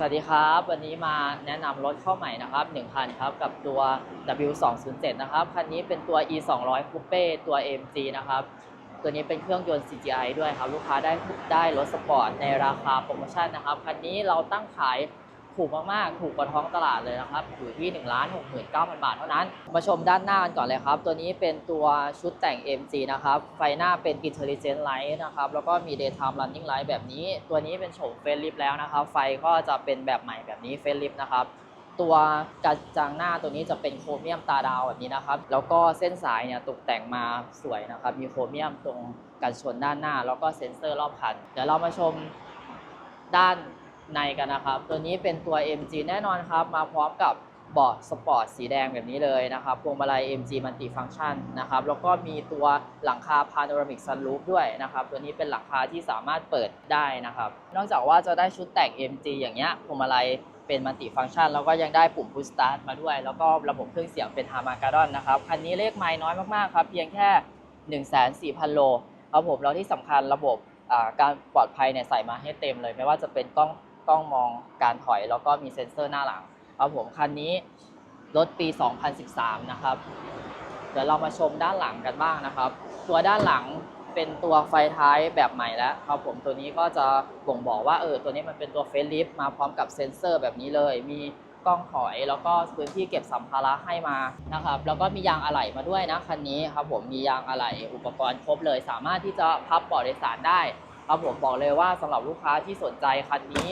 สวัสดีครับ วันนี้มาแนะนำรถเข้าใหม่นะครับ1คันครับ กับตัว W207 นะครับ คันนี้เป็นตัว E 2 0 0 Coupe ตัว AMG นะครับ ตัวนี้เป็นเครื่องยนต์ CGI ด้วยครับ ลูกค้าได้ได้รถสปอร์ตในราคาโปรโมชั่นนะครับ คันนี้เราตั้งขาย ถูกมากๆ ถูกกว่าท้องตลาดเลยนะครับ อยู่ที่ 1 6 9 0 0 0 บาทเท่านั้น มาชมด้านหน้ากันก่อนเลยครับ ตัวนี้เป็นตัวชุดแต่ง MG นะครับ ไฟหน้าเป็น Intelligent Light นะครับ แล้วก็มี Daytime Running Light แบบนี้ ตัวนี้เป็นโฉมเฟรนลิฟแล้วนะครับ ไฟก็จะเป็นแบบใหม่แบบนี้เฟรนลิฟนะครับตัวกระจังหน้าตัวนี้จะเป็นโครเมียมตาดาวแบบนี้นะครับ แล้วก็เส้นสายเนี่ยตกแต่งมาสวยนะครับ มีโครเมียมตรงกันชนด้านหน้า แล้วก็เซ็นเซอร์รอบคัน เดี๋ยวเรามาชมด้าน ในกันนะครับ ตัวนี้เป็นตัว MG แน่นอนครับ มาพร้อมกับเบาะสปอร์ตสีแดงแบบนี้เลยนะครับพวงมาลัย MG Multi Function นะครับ แล้วก็มีตัวหลังคา Panoramic Sunroof ด้วยนะครับ ตัวนี้เป็นหลังคาที่สามารถเปิดได้นะครับ นอกจากว่าจะได้ชุดแต่ง MG อย่างเงี้ยพวงมาลัยเป็นมัลติฟัง c t ชันแล้วก็ยังได้ปุ่ม Push Start มาด้วย แล้วก็ระบบเครื่องเสียงเป็น h a r m a g e d o n นะครับ คันนี้เลขไม้น้อยมากๆครับ เพียงแค่ 1 4 0 0 0 โลครับผมแล้วที่สำคัญระบบการปลอดภัยเนี่ยใส่มาให้เต็มเลย ไม่ว่าจะเป็นกล้อง กล้องมองการถอยแล้วก็มีเซ็นเซอร์หน้าหลังครับผมคันนี้รถปี 2013 นะครับ เดี๋ยวเรามาชมด้านหลังกันบ้างนะครับ ตัวด้านหลังเป็นตัวไฟท้ายแบบใหม่แล้วครับผมตัวนี้ก็จะบ่งบอกว่าเออตัวนี้มันเป็นตัวเฟซลิฟมาพร้อมกับเซ็นเซอร์แบบนี้เลย มีกล้องถอยแล้วก็พื้นที่เก็บสัมภาระให้มานะครับ แล้วก็มียางอะไหล่มาด้วยนะคันนี้ครับผมมียางอะไหล่อุปกรณ์ครบเลย สามารถที่จะพับเบาะโดยสารได้ครับผมบอกเลยว่าสำหรับลูกค้าที่สนใจคันนี้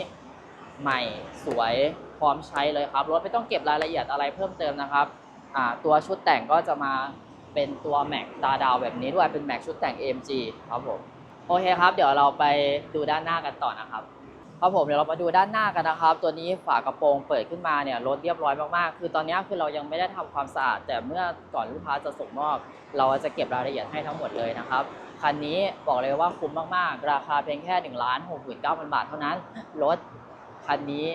ใหม่สวยพร้อมใช้เลยครับรถไม่ต้องเก็บรายละเอียดอะไรเพิ่มเติมนะครับตัวชุดแต่งก็จะมาเป็นตัวแม็กตาดาวแบบนี้ด้วยเป็นแม็กชุดแต่ง AMG ครับผมโอเคครับ เดี๋ยวเราไปดูด้านหน้ากันต่อนะครับครับผมเดี๋ยวเรามาดูด้านหน้ากันนะครับ ตัวนี้ฝากระโปรงเปิดขึ้นมาเนี่ยรถเรียบร้อยมากๆ คือตอนนี้คือเรายังไม่ได้ทำความสะอาด แต่เมื่อก่อนลูกค้าจะส่งมอบ เราจะเก็บรายละเอียดให้ทั้งหมดเลยนะครับคันนี้บอกเลยว่าคุ้มมากๆ ราคาเพียงแค่1 6 9 0 0 0บาทเท่านั้นรถ คันนี้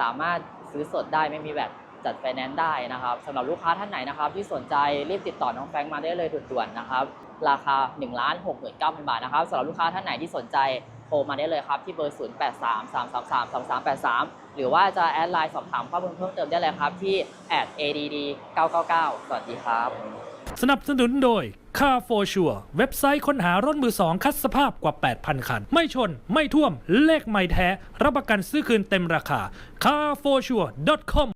สามารถซื้อสดได้ไม่มีแบบจัดไฟแนนซ์ได้นะครับสำหรับลูกค้าท่านไหนนะครับ ที่สนใจรีบติดต่อน้องแฟงมาได้เลยด่วนๆนะครับ ราคา1 6 9 0 0 0บาทนะครับสำหรับลูกค้าท่านไหนที่สนใจโทรมาได้เลยครับ ที่เบอร์ 0 8 3 3 3 3 3 3 8 3 หรือว่าจะแอดไลน์สอบถามข้อมูลเพิ่มเติมได้เลยครับ ที่ add999 สวัสดีครับ สนับสนุนโดย Car for Sure เว็บไซต์ค้นหารถมือสองคัดสภาพกว่า 8,000 คัน ไม่ชน ไม่ท่วม เลขไม่แท้ รับประกันซื้อคืนเต็มราคา carforsure.com